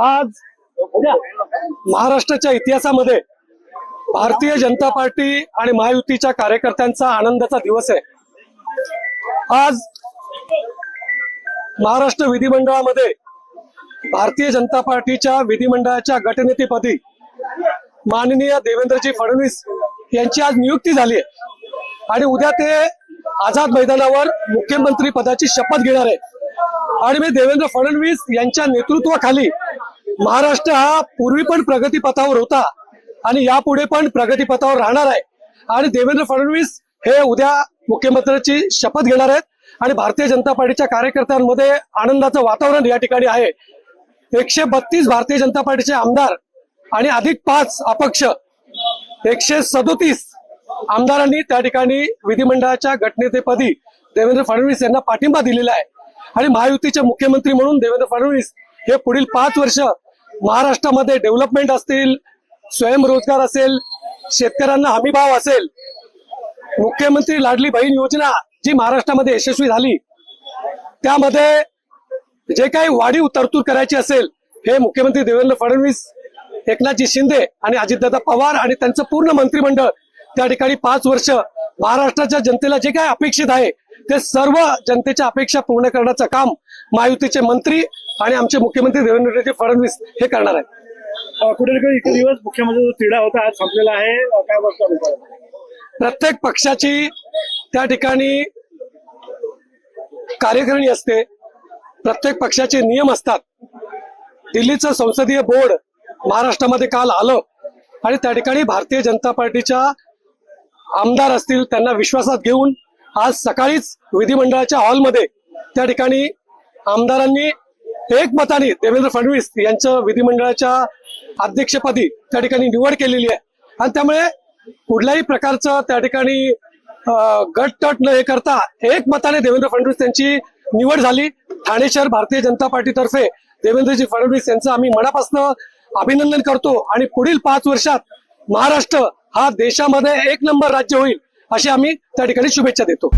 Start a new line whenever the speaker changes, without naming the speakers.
आज महाराष्ट्राच्या इतिहासामध्ये भारतीय जनता पार्टी आणि महायुतीच्या कार्यकर्त्यांचा आनंदाचा दिवस आहे. आज महाराष्ट्र विधिमंडळामध्ये भारतीय जनता पार्टीच्या विधिमंडळाच्या गटनेतेपदी माननीय देवेंद्रजी फडणवीस यांची आज नियुक्ती झाली आहे. आणि उद्या ते आझाद मैदानावर मुख्यमंत्री पदाची शपथ घेणार आहे. आणि मी देवेंद्र फडणवीस यांच्या नेतृत्वाखाली महाराष्ट्र हा पूर्वी पण प्रगतीपथावर होता आणि यापुढे पण प्रगतीपथावर राहणार आहे. आणि देवेंद्र फडणवीस हे उद्या मुख्यमंत्र्यांची शपथ घेणार आहेत आणि भारतीय जनता पार्टीच्या कार्यकर्त्यांमध्ये आनंदाचं वातावरण या ठिकाणी आहे. एकशे बत्तीस भारतीय जनता पार्टीचे आमदार आणि अधिक पाच अपक्ष एकशे सदोतीस आमदारांनी त्या ठिकाणी विधिमंडळाच्या गटनेतेपदी देवेंद्र फडणवीस यांना पाठिंबा दिलेला आहे. आणि महायुतीचे मुख्यमंत्री म्हणून देवेंद्र फडणवीस हे पुढील पाच वर्ष महाराष्ट्रामध्ये डेव्हलपमेंट असतील स्वयंरोजगार असेल शेतकऱ्यांना हमीभाव असेल मुख्यमंत्री लाडली बहीण योजना जी महाराष्ट्रामध्ये यशस्वी झाली त्यामध्ये जे काही वाढीव तरतूद करायची असेल हे मुख्यमंत्री देवेंद्र फडणवीस एकनाथजी शिंदे आणि अजितदादा पवार आणि त्यांचं पूर्ण मंत्रिमंडळ त्या ठिकाणी पाच वर्ष महाराष्ट्राच्या जनतेला जे काही अपेक्षित आहे ते सर्व जनतेच्या अपेक्षा पूर्ण करण्याचं काम महायुतीचे मंत्री आणि आमचे मुख्यमंत्री देवेंद्रजी फडणवीस हे करणार आहेत.
अ, कुठे दिवस मुख्यमंत्र्यांचा तिढा होता आज संपलेला आहे. अ, काय वाटतं
प्रत्येक पक्षाची त्या ठिकाणी कार्यकारिणी असते. प्रत्येक पक्षाचे नियम असतात. दिल्लीचं संसदीय बोर्ड महाराष्ट्रामध्ये काल आलं आणि त्या ठिकाणी भारतीय जनता पार्टीच्या आमदार असतील त्यांना विश्वासात घेऊन आज सकाळीच विधिमंडळाच्या हॉलमध्ये त्या ठिकाणी आमदारांनी एकमताने देवेंद्र फडणवीस यांचं विधिमंडळाच्या अध्यक्षपदी त्या ठिकाणी निवड केलेली आहे. आणि त्यामुळे कुठल्याही प्रकारचं त्या ठिकाणी गटतट न हे करता एकमताने देवेंद्र फडणवीस यांची निवड झाली. ठाणे शहर भारतीय जनता पार्टीतर्फे देवेंद्रजी फडणवीस यांचं आम्ही मनापासून अभिनंदन करतो. आणि पुढील पाच वर्षात महाराष्ट्र हा देशामध्ये एक नंबर राज्य होईल अशी आम्ही त्या ठिकाणी शुभेच्छा देतो.